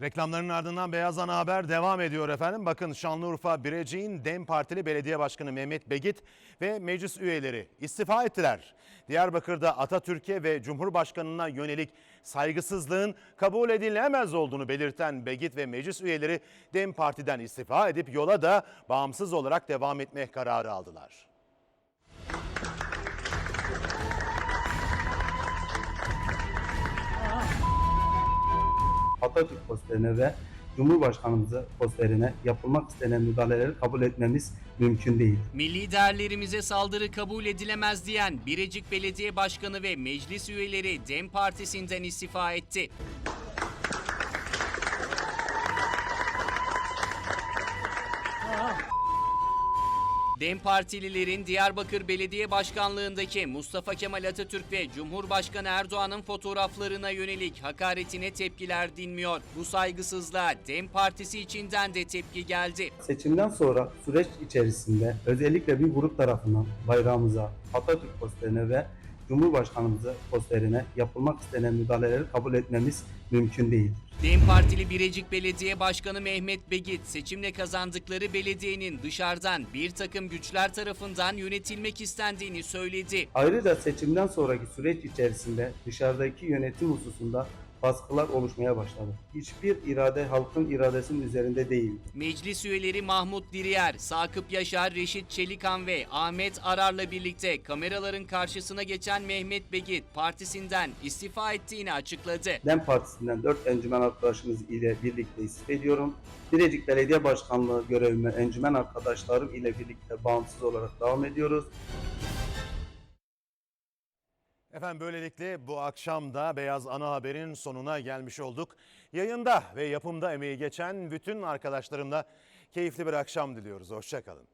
Reklamların ardından Beyaz Ana Haber devam ediyor efendim. Bakın Şanlıurfa Birecik'in DEM Partili Belediye Başkanı Mehmet Begit ve meclis üyeleri istifa ettiler. Diyarbakır'da Atatürk'e ve Cumhurbaşkanı'na yönelik saygısızlığın kabul edilemez olduğunu belirten Begit ve meclis üyeleri DEM Parti'den istifa edip yola da bağımsız olarak devam etme kararı aldılar. Atatürk posterine ve Cumhurbaşkanımızı posterine yapılmak istenen müdahaleleri kabul etmemiz mümkün değil. Milli değerlerimize saldırı kabul edilemez diyen Birecik Belediye Başkanı ve meclis üyeleri DEM Partisi'nden istifa etti. DEM Partililerin Diyarbakır Belediye Başkanlığındaki Mustafa Kemal Atatürk ve Cumhurbaşkanı Erdoğan'ın fotoğraflarına yönelik hakaretine tepkiler dinmiyor. Bu saygısızlığa DEM Partisi içinden de tepki geldi. Seçimden sonra süreç içerisinde özellikle bir grup tarafından bayrağımıza, Atatürk posterine ve Cumhurbaşkanımızı posterine yapılmak istenen müdahaleleri kabul etmemiz mümkün değil. DEM Partili Birecik Belediye Başkanı Mehmet Begit, seçimle kazandıkları belediyenin dışarıdan bir takım güçler tarafından yönetilmek istendiğini söyledi. Ayrıca seçimden sonraki süreç içerisinde dışarıdaki yönetim hususunda baskılar oluşmaya başladı. Hiçbir irade halkın iradesinin üzerinde değil. Meclis üyeleri Mahmut Diriyer, Sakıp Yaşar, Reşit Çelikan ve Ahmet Arar'la birlikte kameraların karşısına geçen Mehmet Begit partisinden istifa ettiğini açıkladı. DEM Partisi'nden 4 encümen arkadaşımız ile birlikte istifa ediyorum. Birecik Belediye Başkanlığı görevime encümen arkadaşlarım ile birlikte bağımsız olarak devam ediyoruz. Efendim böylelikle bu akşam da Beyaz Ana Haber'in sonuna gelmiş olduk. Yayında ve yapımda emeği geçen bütün arkadaşlarımla keyifli bir akşam diliyoruz. Hoşçakalın.